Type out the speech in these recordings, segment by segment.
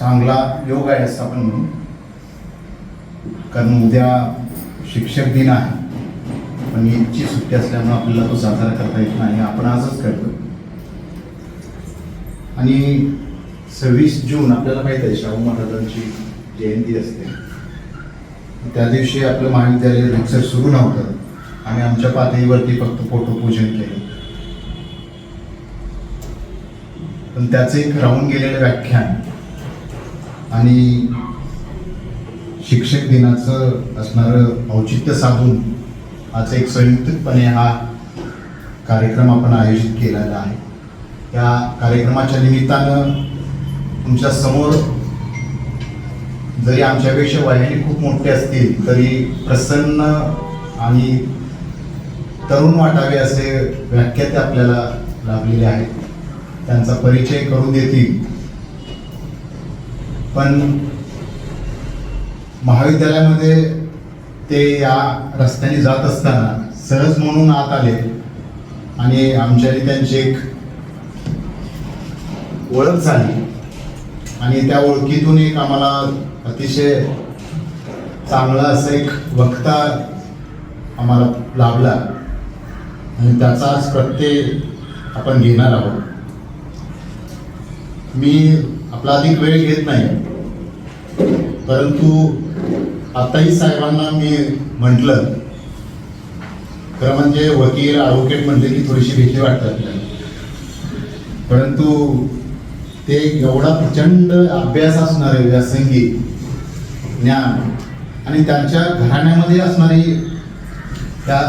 चांगला योग आहे असं आपण म्हणू. कारण उद्या शिक्षक दिन आहे. पण ईदची सुट्टी असल्यामुळे आपल्याला तो साजरा करता येत नाही आपण आजच करतो. आणि सव्वीस जून आपल्याला माहीत आहे शाहू महाराजांची जयंती असते. त्या दिवशी आपलं महाविद्यालय लेक्चर सुरू नव्हतं. आम्ही आमच्या पातळीवरती फक्त फोटो पूजन केलं. पण त्याचं एक राहून गेलेलं व्याख्यान आणि शिक्षक दिनाचं असणारं औचित्य साधून आज एक संयुक्तपणे हा कार्यक्रम आपण आयोजित केलेला आहे. या कार्यक्रमाच्या निमित्तानं तुमच्यासमोर जरी आमच्यापेक्षा वाहिनी खूप मोठे असतील तरी प्रसन्न आणि तरुण वाटावे असे व्याख्याते आपल्याला लाभलेले आहेत. त्यांचा परिचय करून देतील. पण महाविद्यालयामध्ये ते या रस्त्याने जात असताना सहज म्हणून आत आले आणि आमच्याने त्यांची एक ओळख झाली. आणि त्या ओळखीतून एक आम्हाला अतिशय चांगला असं एक वक्ता आम्हाला लाभला. आणि त्याचा प्रत्यय आपण घेणार आहोत. मी आपला अधिक वेळ घेत नाही. परंतु आताही साहेबांना मी म्हटलं खरं म्हणजे वकील ॲडव्होकेट म्हणले की थोडीशी भीती वाटतात परंतु ते एवढा प्रचंड अभ्यास असणारे व्यासंगी ज्ञान आणि त्यांच्या घराण्यामध्ये असणारी त्या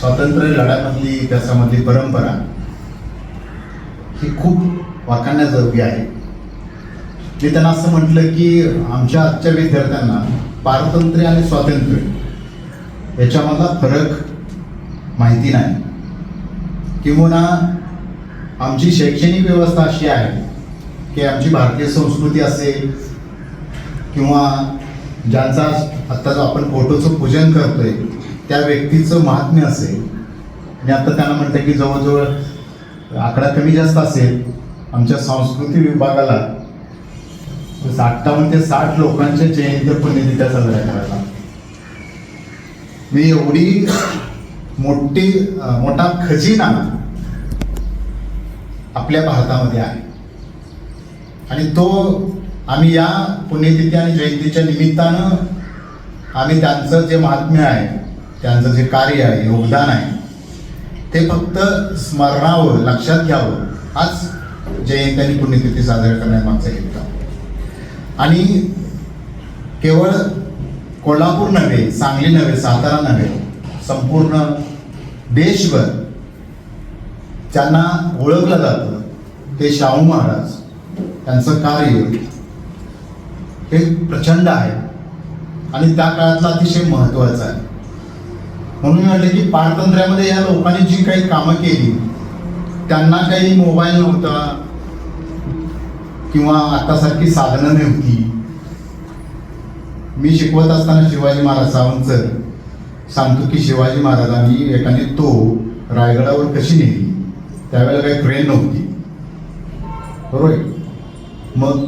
स्वातंत्र्य लढ्यामधली त्याच्यामधली परंपरा ही खूप वाकण्याजोगी आहे. मी त्यांना असं म्हटलं की आमच्या आजच्या विद्यार्थ्यांना पारतंत्र्य आणि स्वातंत्र्य याच्यामधला फरक माहिती नाही. किंवा आमची शैक्षणिक व्यवस्था अशी आहे की आमची भारतीय संस्कृती असेल किंवा ज्यांचा आत्ता जो आपण फोटोचं पूजन करतोय त्या व्यक्तीचं महात्म्य असेल. आणि आता त्यांना म्हणतं की जवळजवळ आकडा कमी जास्त असेल आमच्या सांस्कृतिक विभागाला अठ्ठावन्न ते साठ लोकांच्या जयंती पुण्यतिथ्या साजऱ्या करायला मी एवढी मोठी मोठा खजिना आपल्या भारतामध्ये आहे. आणि तो आम्ही या पुण्यतिथी आणि जयंतीच्या निमित्तानं आम्ही त्यांचं जे महात्म्य आहे त्यांचं जे कार्य आहे योगदान आहे ते फक्त स्मरणावं लक्षात घ्यावं. हाच जयंती आणि पुण्यतिथी साजरा करण्यामागचा हेतू आहे. आणि केवळ कोल्हापूर नव्हे सांगली नव्हे सातारा नव्हे संपूर्ण देशभर ज्यांना ओळखलं जातं ते शाहू महाराज त्यांचं कार्य हे प्रचंड आहे. आणि त्या काळातलं अतिशय महत्त्वाचं आहे. म्हणून मी म्हटलं की पारतंत्र्यामध्ये या लोकांनी जी काही कामं केली त्यांना काही मोबाईल नव्हता किंवा आत्तासारखी साधनं नव्हती मी शिकवत असताना शिवाजी महाराज सावंत सांगतो की शिवाजी महाराजांनी एकाने तो रायगडावर कशी नेली? त्यावेळेला काही ट्रेन नव्हती. बरोबर मग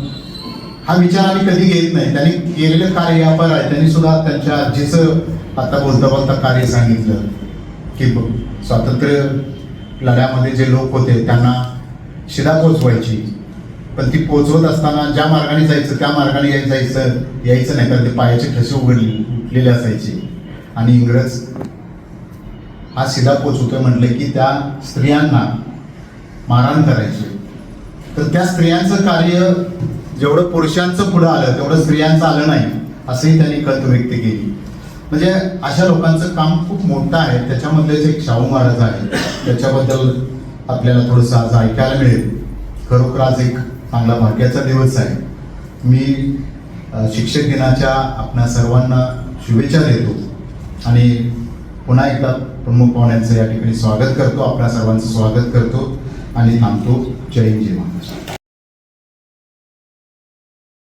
हा विचार आम्ही कधी घेत नाही. त्यांनी केलेलं कार्य अपार आहे. त्यांनी सुद्धा त्यांच्या आजीचं आता बोलता बोलता कार्य सांगितलं. की स्वातंत्र्य लढ्यामध्ये जे लोक होते त्यांना शिदा पोचवायची पण ती पोचवत असताना ज्या मार्गाने जायचं त्या मार्गाने याय- जायचं यायचं नाही कारण ते पायाचे ठसे उघडले उठलेले असायचे. आणि इंग्रज हा शिदा पोचवतोय म्हटलं की त्या स्त्रियांना मारहाण करायचे तर त्या स्त्रियांचं कार्य जेवढं पुरुषांचं पुढं आलं तेवढं स्त्रियांचं आलं नाही असंही त्यांनी कल्प व्यक्त केली. म्हणजे अशा लोकांचं काम खूप मोठं आहे. त्याच्यामधलेच एक शाहू महाराज आहे त्याच्याबद्दल आपल्याला थोडंसं आज ऐकायला मिळेल. खरोखर आज एक चांगला भाग्याचा दिवस आहे. मी शिक्षक दिनाच्या आपणा सर्वांना शुभेच्छा देतो आणि पुन्हा एकदा प्रमुख पाहुण्यांचं या ठिकाणी स्वागत करतो. आपल्या सर्वांचं स्वागत करतो आणि थांबतो. जय हिंद जय महाराष्ट्र.